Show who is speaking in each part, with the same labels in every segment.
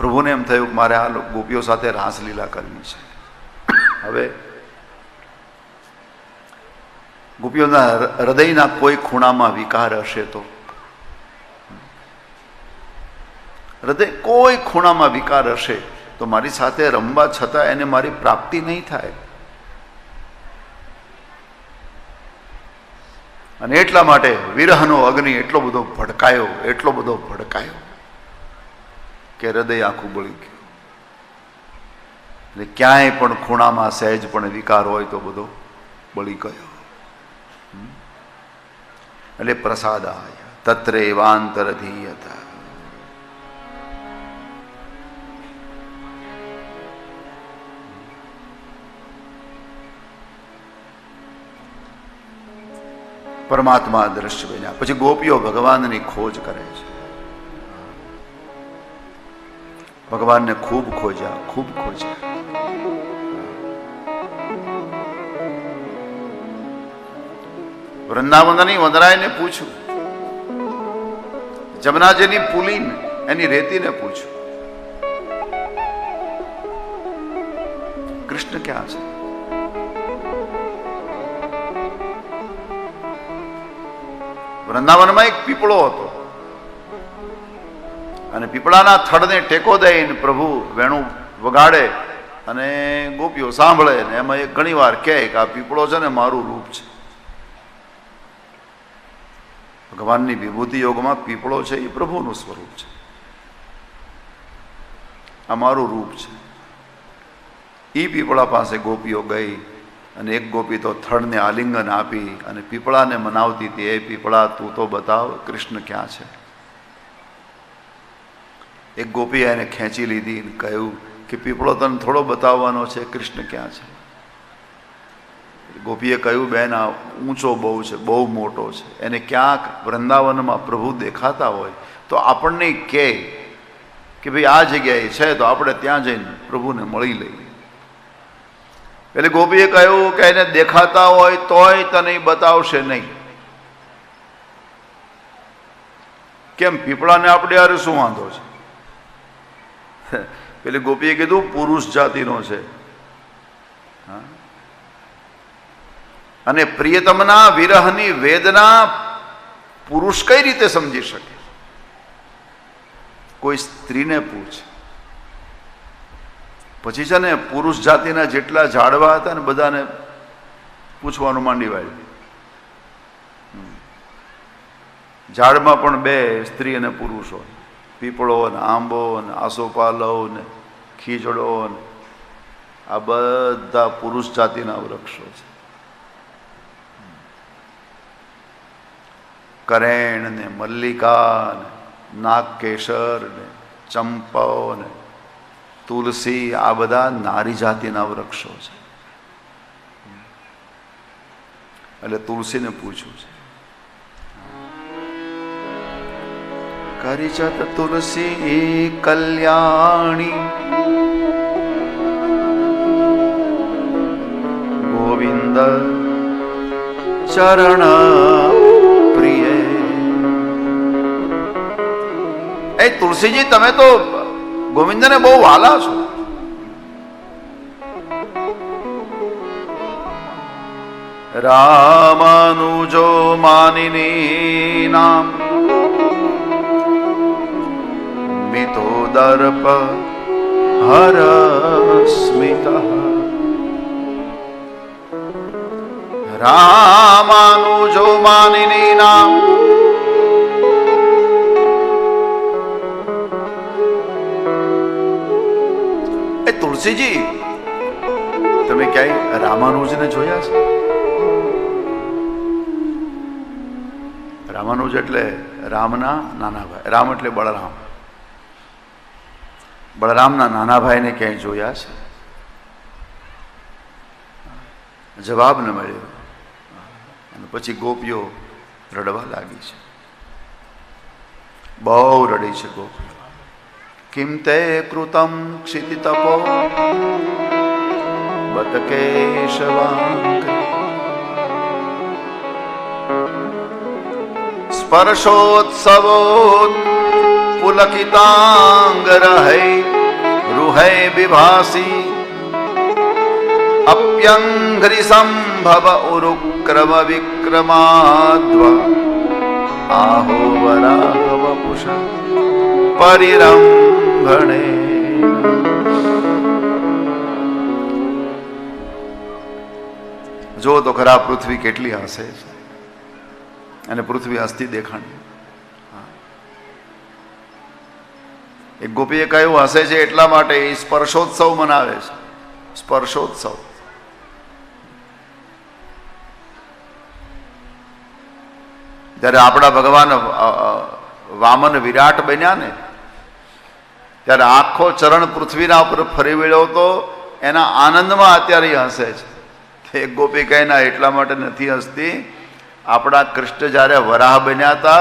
Speaker 1: પ્રભુને એમ થયું કે મારે આ ગોપીઓ સાથે રાસલીલા કરવી છે. હવે ગોપીઓના હૃદયના કોઈ ખૂણામાં વિકાર હશે તો? હૃદય કોઈ ખૂણામાં વિકાર હશે તો મારી સાથે રમવા છતાં એને મારી પ્રાપ્તિ નહીં થાય. અને એટલા માટે વિરહનો અગ્નિ એટલો બધો ભડકાયો, એટલો બધો ભડકાયો. કે હૃદય આખું બળી ગયું. એટલે ક્યાંય પણ ખૂણામાં સહેજ પણ વિકાર હોય તો બધો બળી ગયો. એટલે એટલે પ્રસાદાય, તત્રે વાંતરધીયતા. પરમાત્મા દ્રશ્ય બન્યા. પછી ગોપીઓ ભગવાનની ખોજ કરે છે. ભગવાનને ખૂબ ખોજ્યા ખૂબ ખોજ્યા વૃંદાવનની વનરાયને પૂછ્યું. જમનાજીની પુલી એની રેતીને પૂછ્યું. કૃષ્ણ ક્યાં છે? વૃંદાવનમાં એક પીપળો હતો. અને પીપળાના થડને ટેકો દઈને પ્રભુ વેણું વગાડે અને ગોપીઓ સાંભળે ને એમાં એ ઘણી વાર કહે કે આ પીપળો છે ને મારું રૂપ છે. ભગવાનની વિભૂતિ યોગમાં પીપળો છે એ પ્રભુનું સ્વરૂપ છે. આ મારું રૂપ છે. એ પીપળા પાસે ગોપીઓ ગઈ અને એક ગોપી તો થડને આલિંગન આપી અને પીપળાને મનાવતી હતી, એ પીપળા, તું તો બતાવ કૃષ્ણ ક્યાં છે? એક ગોપીએ એને ખેંચી લીધી અને કહ્યું કે, પીપળો તને થોડો બતાવવાનો છે, કૃષ્ણ ક્યાં છે? ગોપીએ કહ્યું, બેન, આ ઊંચો બહુ છે, બહુ મોટો છે. એને ક્યાંક વૃંદાવનમાં પ્રભુ દેખાતા હોય તો આપણને કહે કે ભાઈ આ જગ્યાએ છે તો આપણે ત્યાં જઈને પ્રભુને મળી લઈએ. એટલે ગોપીએ કહ્યું કે, એને દેખાતા હોય તોય તને બતાવશે નહીં. કેમ? પીપળાને આપણે યાર શું વાંધો છે? પેલી ગોપીએ કીધું, પુરુષ જાતિનો છે. અને પ્રિયતમના વિરહની વેદના પુરુષ કઈ રીતે સમજી શકે? કોઈ સ્ત્રીને પૂછે. પછી છે ને, પુરુષ જાતિના જેટલા ઝાડવા હતા ને બધાને પૂછવાનું માંડી વાળ્યું ઝાડમાં પણ બે સ્ત્રી અને પુરુષ હોય. પીપળો ને આંબો ને આસોપાલવ ને ખીજડો ને આ બધા પુરુષ જાતિના વૃક્ષો છે. કરેણ ને મલ્લિકા ને નાગકેસર ને ચંપો ને તુલસી, આ બધા નારી જાતિના વૃક્ષો છે. એટલે તુલસીને પૂછ્યું છે. કરીચત તુલસી કલ્યાણી ગોવિંદ ચરણ પ્રિય એ તુલસીજી તમે તો ગોવિંદને બહુ વાલા છો. રામાનુજો માનિની નામ સ્મિત રામાનુજો માનિની નામ એ તુલસીજી તમે ક્યાંય રામાનુજને જોયા છે? રામાનુજ એટલે રામના નાના ભાઈ, રામ એટલે બળરામ. બળરામના નાના ભાઈને ક્યાંય જોયા છે? જવાબ ન મળ્યો. અને પછી ગોપીઓ રડવા લાગી છે. બહુ રડી છે ગોપીઓ. કિમ તે કૃતમ ક્ષિતિ તપો? બત સ્પર્શોત્સવો પુલકિતાંગ રહે. સંભવ ઉરુક્રમ વિક્રમાદ્વ આહો વરાહવ પરિરંભણે જો તો ખરા પૃથ્વી કેટલી હશે? અને પૃથ્વી હસ્તી દેખાણી. એક ગોપીએ કહ્યું, હસે છે એટલા માટે એ સ્પર્શોત્સવ મનાવે છે. સ્પર્શોત્સવ. જ્યારે આપણા ભગવાન વામન વિરાટ બન્યા ને, ત્યારે આખો ચરણ પૃથ્વીના ઉપર ફરી વળ્યો તો એના આનંદમાં અત્યારે હસે છે. એક ગોપી કહીના એટલા માટે નથી હસતી. આપણા કૃષ્ણ જ્યારે વરાહ બન્યા હતા,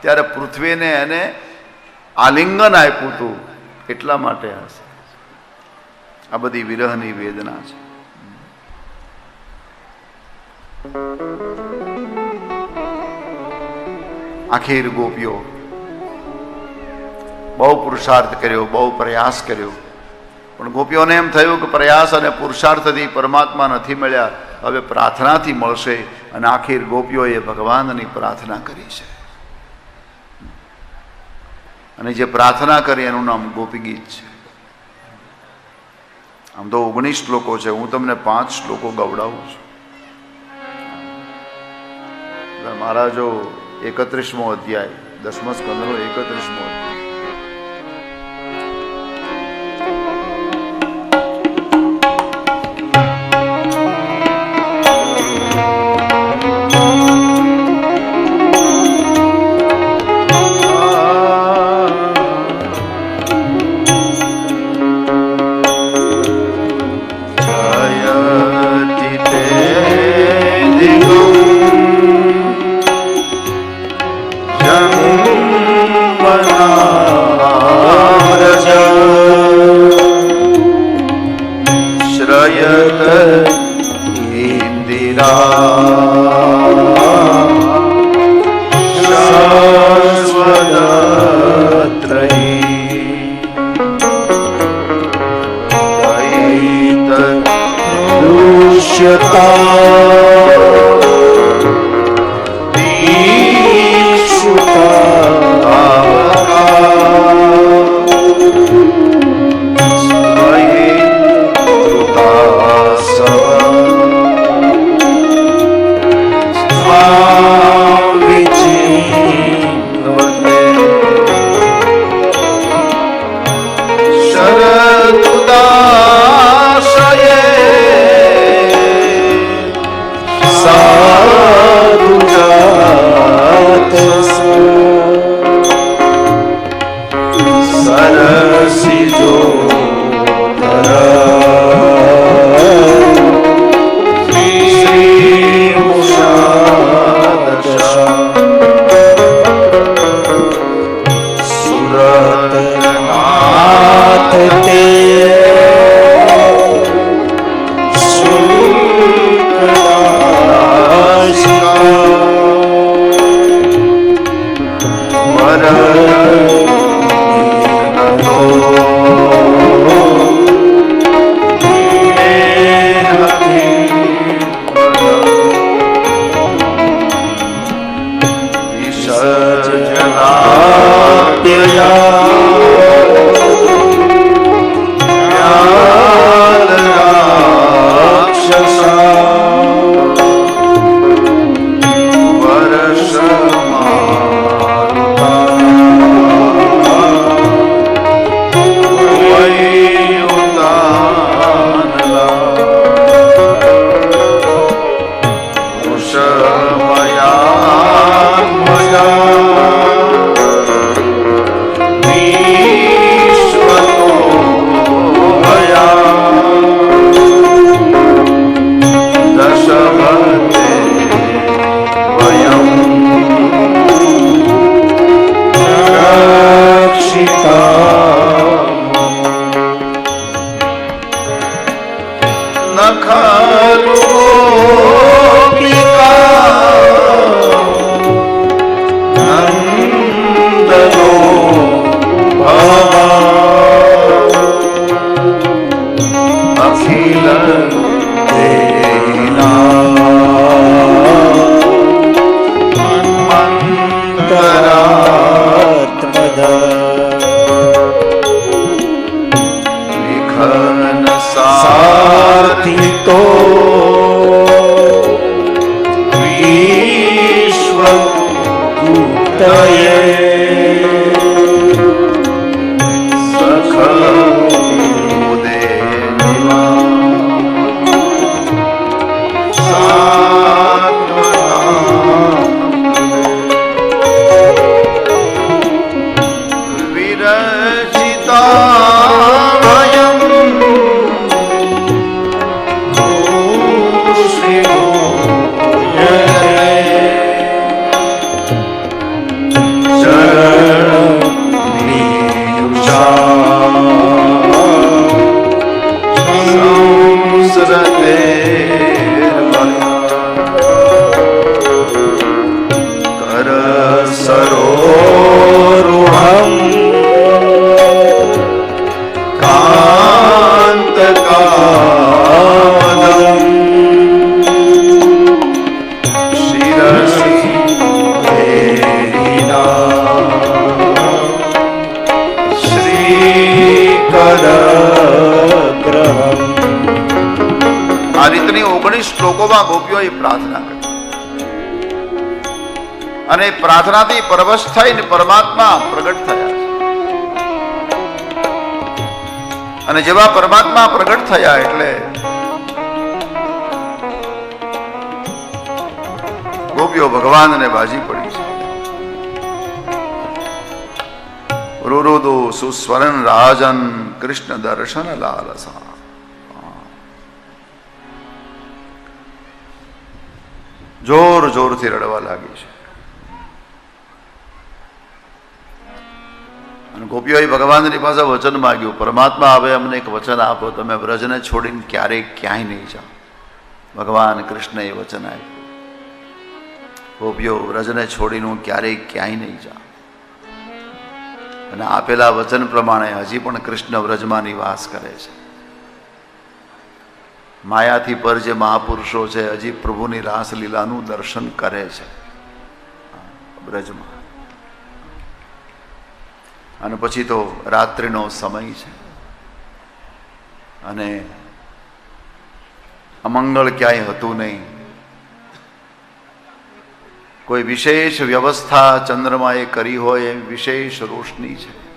Speaker 1: ત્યારે પૃથ્વીને એને આલિંગન આપ્યું હતું એટલા માટે હશે આ બધી વિરહની વેદના છે. આખીર ગોપીઓ, બહુ પુરુષાર્થ કર્યો, બહુ પ્રયાસ કર્યો. પણ ગોપીઓને એમ થયું કે પ્રયાસ અને પુરુષાર્થથી પરમાત્મા નથી મળ્યા, હવે પ્રાર્થનાથી મળશે અને આખીર ગોપીઓએ ભગવાનની પ્રાર્થના કરી છે. અને જે પ્રાર્થના કરી એનું નામ ગોપી ગીત છે. આમ તો ઓગણીસ શ્લોકો છે. હું તમને પાંચ શ્લોકો ગવડાવું છું. મારા જો એકત્રીસમો અધ્યાય, દસમા સ્કંદનો એકત્રીસમો અધ્યાય. સરસિજો શ્રી રીતની ઓગણીસ શ્લોકોમાં ગોપીઓએ પ્રાર્થના કરી. અને પ્રાર્થનાથી પરવશ થઈને પરમાત્મા પ્રગટ થયા અને જેવા પરમાત્મા પ્રગટ થયા એટલે ગોપીઓ ભગવાનને બાજી પડી છે. રુરુદુ સુસ્વરન રાજન કૃષ્ણ દર્શન લાલસા. જોર જોરથી રડવા લાગી છે. અને ગોપીઓએ ભગવાનની પાસે વચન માંગ્યું, પરમાત્મા, હવે અમને એક વચન આપો, તમે વ્રજને છોડીને ક્યારેય ક્યાંય નહીં જાઓ. ભગવાન કૃષ્ણએ વચન આપ્યું. ગોપીઓ, વ્રજને છોડીને હું ક્યારેય ક્યાંય નહીં જાઉં. અને આપેલા વચન પ્રમાણે હજી પણ કૃષ્ણ વ્રજમાં નિવાસ કરે છે. માયાથી પર જે મહાપુરુષો છે, હજી પ્રભુની રાસલીલાનું દર્શન કરે છે. બ્રજમાં. અને પછી તો રાત્રિનો સમય છે. અને અમંગળ ક્યાંય હતું નહીં. કોઈ વિશેષ વ્યવસ્થા ચંદ્રમાએ કરી હોય એવી વિશેષ રોશની છે.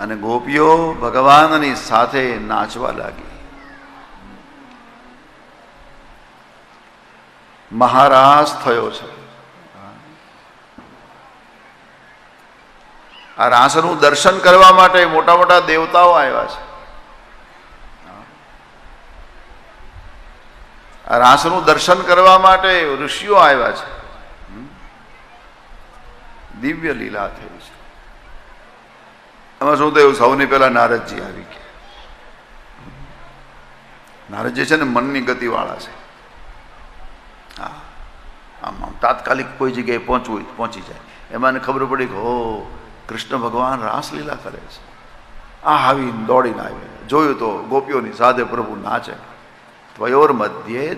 Speaker 1: અને ગોપીઓ ભગવાનની સાથે નાચવા લાગી. મહારાજ થયો છે. આ રાસનું દર્શન કરવા માટે મોટા મોટા દેવતાઓ આવ્યા છે. આ રાસનું દર્શન કરવા માટે ઋષિઓ આવ્યા છે. દિવ્ય લીલા થઈ છે. એમાં શું થયું? સૌની પહેલા નારદજી આવી ગયા. નારદજી છે ને મનની ગતિવાળા છે. હા, આમ તાત્કાલિક કોઈ જગ્યાએ પહોંચવું પહોંચી જાય. એમાં ખબર પડી કે, હો, કૃષ્ણ ભગવાન રાસલીલા કરે છે. આ આવીને દોડીને આવે જોયું તો ગોપીઓની સાથે પ્રભુ નાચે. દ્વયોર મધ્યે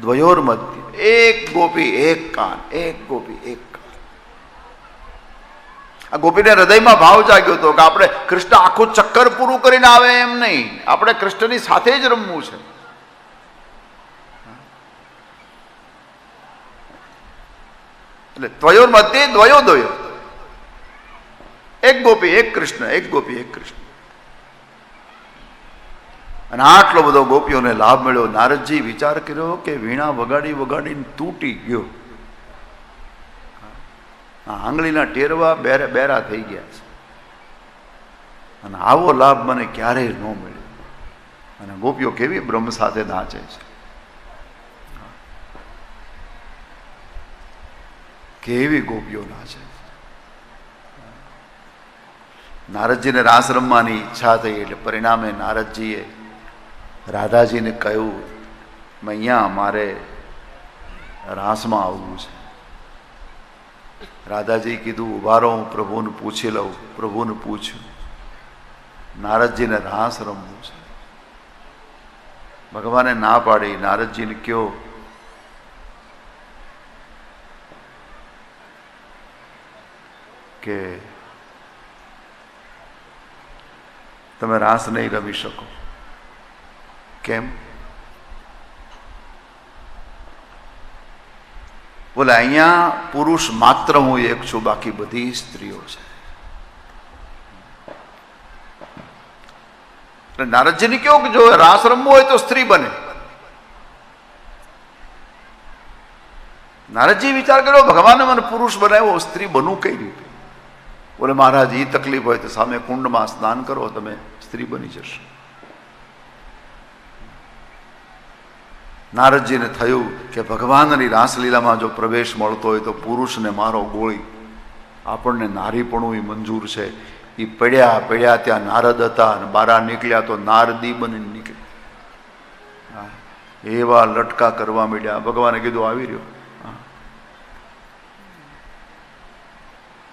Speaker 1: દ્વયોર મધ્ય એક ગોપી, એક કાન, એક ગોપી, એક આ ગોપીને હૃદયમાં ભાવ જાગ્યો હતો કે આપણે કૃષ્ણ આખું ચક્કર પૂરું કરીને આવે એમ નહીં. આપણે કૃષ્ણની સાથે જ રમવું છે. એટલે ત્વયોર મધ્યે દ્વયો દ્વયો. એક ગોપી, એક કૃષ્ણ, એક ગોપી, એક કૃષ્ણ. અને આટલો બધો ગોપીઓને લાભ મળ્યો. નારદજી વિચાર કર્યો કે વીણા વગાડી વગાડીને તૂટી ગયો. આંગળીના ટેરવા બેરા બેરા થઈ ગયા છે. અને આવો લાભ મને ક્યારેય ન મળ્યો. અને ગોપીઓ કેવી બ્રહ્મ સાથે નાચે છે. કેવી ગોપીઓ નાચે નારદજીને રાસ રમવાની ઈચ્છા થઈ એટલે પરિણામે નારદજીએ રાધાજીને કહ્યું અહીંયા મારે રાસમાં આવવું છે. રાધાજી કીધું ઊભા રહો હું પ્રભુને પૂછી લઉં. પ્રભુને પૂછ્યું. નારદજીને રાસ રમવું છે. ભગવાને ના પાડી. નારદજીને કયો, કે તમે રાસ નહીં રમી શકો. કેમ? બોલે, અહીંયા પુરુષ માત્ર હું એક છું, બાકી બધી સ્ત્રીઓ છે. એટલે નારદજીને કેવું કે જો રાસ રમવું હોય તો સ્ત્રી બને. નારદજી વિચાર કર્યો, ભગવાને મને પુરુષ બનાવ્યો સ્ત્રી બનવું કઈ રીતે? બોલે, મહારાજ એ તકલીફ હોય તો સામે કુંડમાં સ્નાન કરો, તમે સ્ત્રી બની જશો. નારદજીને થયું કે ભગવાનની રાસલીલામાં જો પ્રવેશ મળતો હોય તો પુરુષને મારો ગોળી. આપણને નારીપણું એ મંજૂર છે. એ પડ્યા પડ્યા ત્યાં નારદ હતા અને બારા નીકળ્યા તો નારદી બની નીકળ્યા. એવા લટકા કરવા માંડ્યા. ભગવાને કીધું, આવી રહ્યો.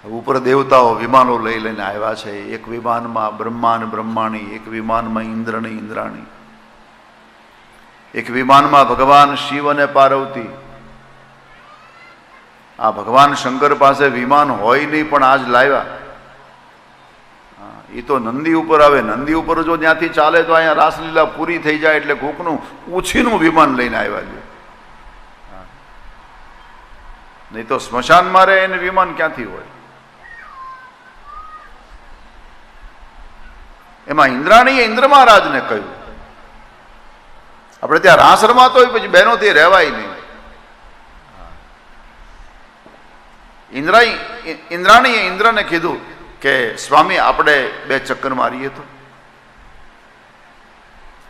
Speaker 1: ઉપર દેવતાઓ વિમાનો લઈ લઈને આવ્યા છે. એક વિમાનમાં બ્રહ્માન બ્રહ્માણી, એક વિમાનમાં ઇન્દ્રની ઇન્દ્રાણી. એક વિમાનમાં ભગવાન શિવ અને પાર્વતી. આ ભગવાન શંકર પાસે વિમાન હોય નહીં પણ આજ લાવ્યા. એ તો નંદી ઉપર આવે. નંદી ઉપર જો ત્યાંથી ચાલે તો અહીંયા રાસલીલા પૂરી થઈ જાય એટલે કોકનું ઉછીનું વિમાન લઈને આવ્યા છે. નહીં તો સ્મશાનમાં રહે એને વિમાન ક્યાંથી હોય? એમાં ઇન્દ્રાણીએ ઇન્દ્ર મહારાજને કહ્યું આપણે ત્યાં રાસ રમાતો હોય પછી બહેનોથી રહેવાય નહીં. ઇન્દ્રાઈ ઇન્દ્રાણીએ ઇન્દ્રને કીધું કે, સ્વામી, આપણે બે ચક્કર મારીએ તો.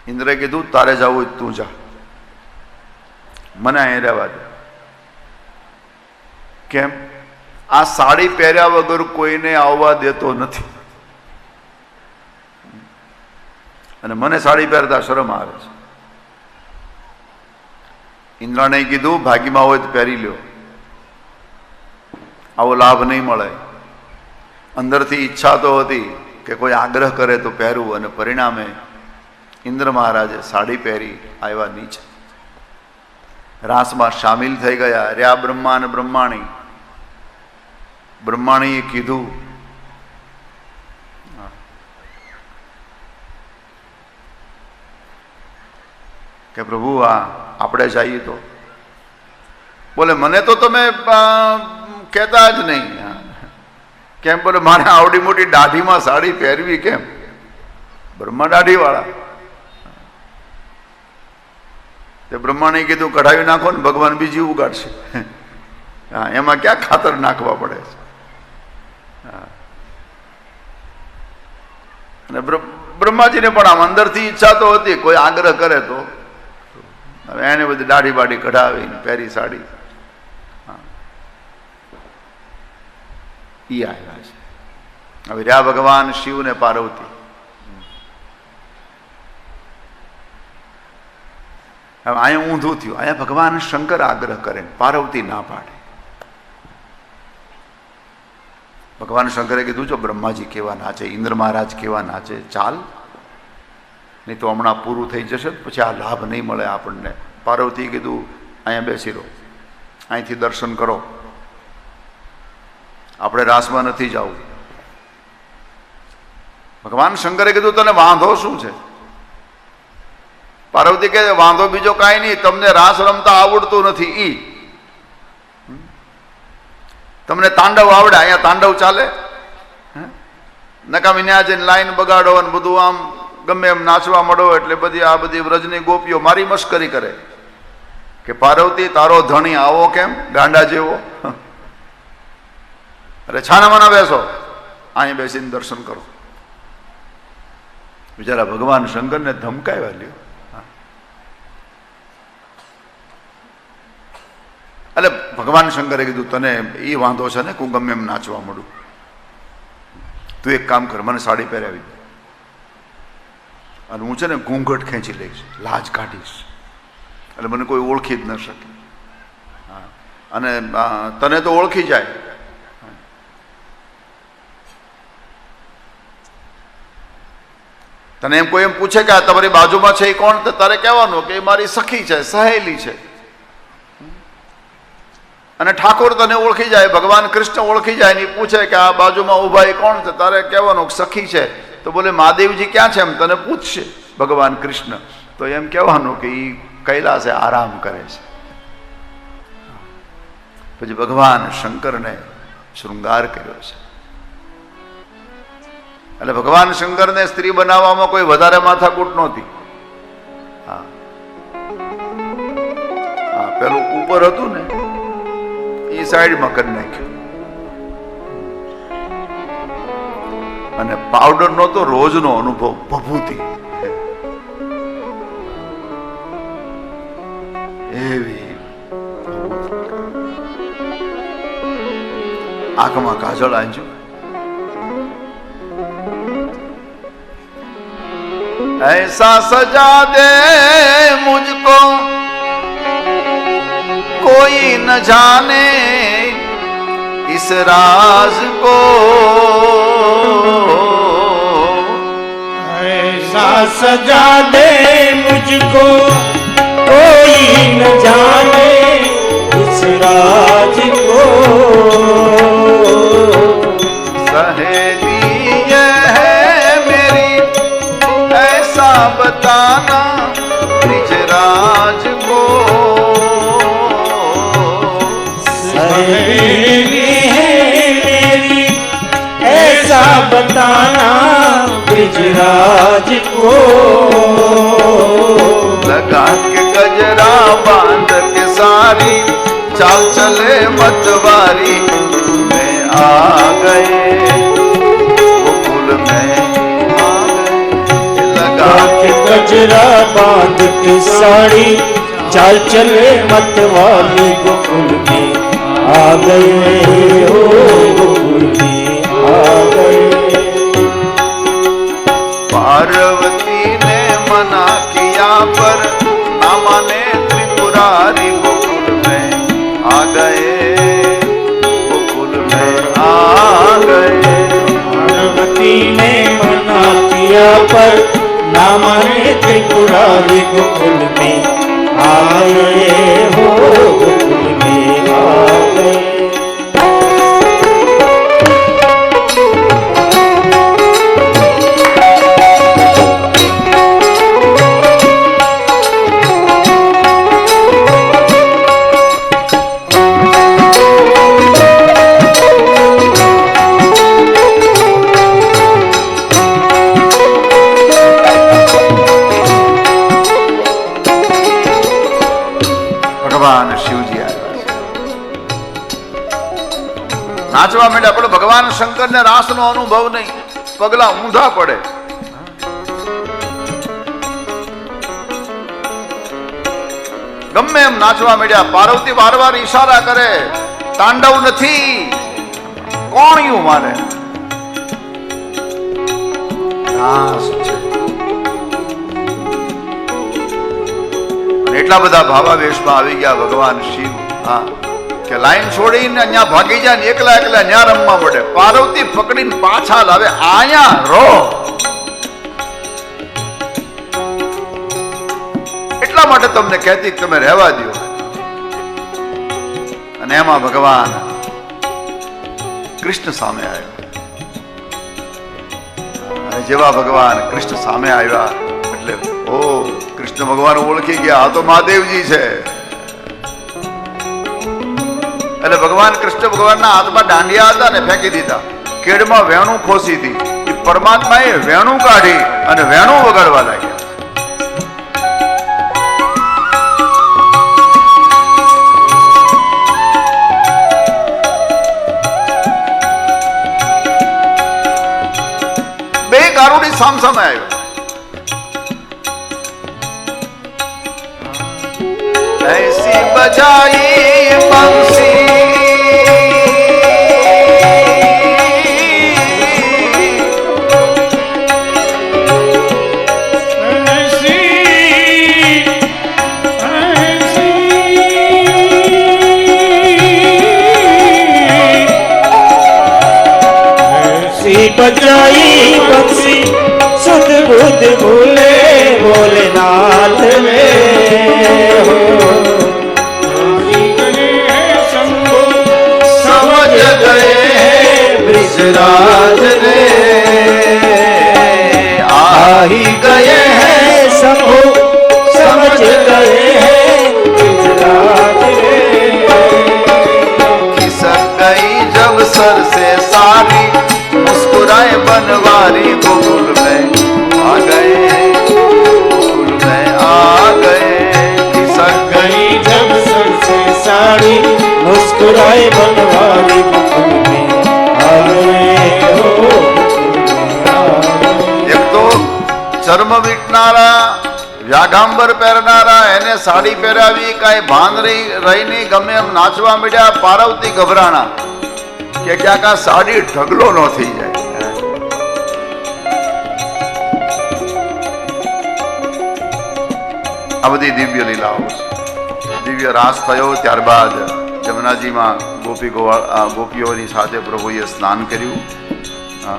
Speaker 1: ઇન્દ્રે કીધું, તારે જવું હોય તું જા. મને અહીં રહેવા દે. કેમ? આ સાડી પહેર્યા વગર કોઈને આવવા દેતો નથી. અને મને સાડી પહેરતા શરમ આવે છે. ઇન્દ્રાને કીધું, ભાગીમાં હોય તો પહેરી લ્યો. આવો લાભ નહીં મળે. અંદરથી ઈચ્છા તો હતી કે કોઈ આગ્રહ કરે તો પહેરવું અને પરિણામે ઇન્દ્ર મહારાજે સાડી પહેરી આવ્યા નીચે. રાસમાં સામેલ થઈ ગયા. રહ્યા બ્રહ્મા અને બ્રહ્માણી. બ્રહ્માણીએ કીધું કે પ્રભુ, આ આપણે જઈએ તો. બોલે, મને તો તમે કહેતા જ નહીં. કેમ? બોલે, મારે આવડી મોટી દાઢીમાં સાડી પહેરવી કેમ? બ્રહ્મા દાઢીવાળા. તે બ્રહ્માણે કીધું, કઢાવી નાખો ને ભગવાન બીજી ઉગાડશે. હા, એમાં ક્યાં ખાતર નાખવા પડે છે. અને બ્રહ્માજીને પણ આમ અંદરથી ઈચ્છા તો હતી, કોઈ આગ્રહ કરે તો. હવે એને બધી દાઢી બાઢી કઢાવીને પહેરી સાડી. ઈ આવ્યા છે. હવે રહ્યા ભગવાન શિવ ને પાર્વતી. હવે અહીંયા ઊંધું થયું. અહીંયા ભગવાન શંકર આગ્રહ કરે પાર્વતી ના પાડે. ભગવાન શંકરે કીધું, જો બ્રહ્માજી કેવા નાચે, ઇન્દ્ર મહારાજ કેવા નાચે, ચાલ. નહીં તો હમણાં પૂરું થઈ જશે પછી આ લાભ નહીં મળે આપણને. પાર્વતીએ કીધું, અહીંયા બેસી રહો અહીંથી દર્શન કરો. આપણે રાસમાં નથી જવું. ભગવાન શંકરે કીધું, તને વાંધો શું છે? પાર્વતી કહે, વાંધો બીજો કાંઈ નહીં, તમને રાસ રમતા આવડતું નથી ઈ. તમને તાંડવ આવડે? અહીંયા તાંડવ ચાલે? હે? નકામી ન્યા જઈને લાઈન બગાડો અને બધું આમ ગમે એમ નાચવા મળો એટલે બધી આ બધી વ્રજની ગોપીઓ મારી મશ્કરી કરે. કે પાર્વતી, તારો ધણી આવો કેમ? ગાંડા જેવો. અરે છાના માના બેસો. અહીં બેસીને દર્શન કરો. બિચારા ભગવાન શંકરને ધમકાવ્યા લ્યો. એટલે ભગવાન શંકરે કીધું, તને એ વાંધો છે ને કું ગમે એમ નાચવા મળું તું એક કામ કર, મને સાડી પહેરાવી અને હું છે ને ઘૂંઘટ ખેંચી લઈશ, લાજ કાઢીશ. એટલે મને કોઈ ઓળખી જ ન શકે. અને તને તો ઓળખી જાય. તને એમ કોઈ એમ પૂછે કે આ તમારી બાજુમાં છે એ કોણ? તો તારે કહેવાનું કે એ મારી સખી છે, સહેલી છે. અને ઠાકોર તને ઓળખી જાય, ભગવાન કૃષ્ણ ઓળખી જાય ને પૂછે કે આ બાજુમાં ઊભા એ કોણ? છે તારે કહેવાનું સખી છે. તો બોલે, મહાદેવજી, ક્યાં છે? એમ તને પૂછશે, ભગવાન કૃષ્ણ. તો એમ કહેવાનું કે એ કૈલાસે આરામ કરે છે. પછી ભગવાન શંકરને શૃંગાર કર્યો છે. એટલે ભગવાન શંકરને સ્ત્રી બનાવવામાં કોઈ વધારે માથાકૂટ નહોતી. હા. પેલું ઉપર હતું ને એ સાઈડમાં કરી નાખ્યું. અને પાવડર નો તો રોજનો અનુભવ ભભૂતિ એવી આંખમાં કાજળ આંજ્યું ऐसा सजा दे मुझको कोई न जाने इस राज को
Speaker 2: ऐसा सजा दे मुझको
Speaker 1: चाल चले मतवारी में आ गए गोकुल में आ गए लगा
Speaker 2: के गजरा बांध के साड़ी चाल चले मतवाली गोकुल में आ गए
Speaker 1: पर ना माने त्रिपुरारी गोकुल में आ गए
Speaker 2: हो
Speaker 1: ભગવાન શિવજી આવ્યા નાચવા માંડ્યા, પણ ભગવાન શંકરને રાસનો અનુભવ નહીં. પગલા ઊંધા પડે. ગમે એમ નાચવા માંડ્યા, પાર્વતી વાર વાર ઈશારા કરે. તાંડવ નથી. કોણિયું મારે. રાસ છે. એટલા બધા ભાવાવેશમાં આવી ગયા ભગવાન શિવ. હા. કે લાઈન છોડીને અહીંયા ભાગી જાય ને એકલા એકલા ન્યા રમવા પડે પાર્વતી પકડીને પાછા લાવે. આયા રો એટલા માટે તમને કહેતી તમે રહેવા દો અને એમાં ભગવાન કૃષ્ણ સામે આવ્યો. અને જેવા ભગવાન કૃષ્ણ સામે આવ્યા એટલે, ઓ કૃષ્ણ ભગવાન ઓળખી ગયા. આ તો મહાદેવજી છે. એટલે ભગવાન કૃષ્ણ ભગવાનના હાથમાં દાંડિયા હતા ને ફેંકી દીધા. કેડમાં વેણું ખોસી હતી. એ પરમાત્માએ વેણું કાઢી અને વેણું વગાડવા લાગ્યા. સામસામે આવ્યો. ऐसी समझ गए ब्रिजराज रे
Speaker 2: गए हैं शंभु समझ गए हैं रे।
Speaker 1: जब सर से सारी मुस्कुराए बनवारी गोकुल में आ गए गोकुल में आ गए। खिसक गई
Speaker 2: जब सर से साड़ी मुस्कुराए बनवारी
Speaker 1: ચર્મ વ્યાઘાંબર પહેરનારા, એને સાડી પહેરાવી, કાંઈ ભાન રહી રહી નહીં ગમે એમ નાચવા મીડ્યા, પારવતી ગભરાણા. કે ક્યાંક આ સાડી ઢગલો ન થઈ જાય. આ બધી દિવ્ય લીલાઓ દિવ્ય રાસ થયો ત્યારબાદ જમનાજીમાં ગોપી ગોવાળ ગોપીઓની સાથે પ્રભુએ સ્નાન કર્યું. હા.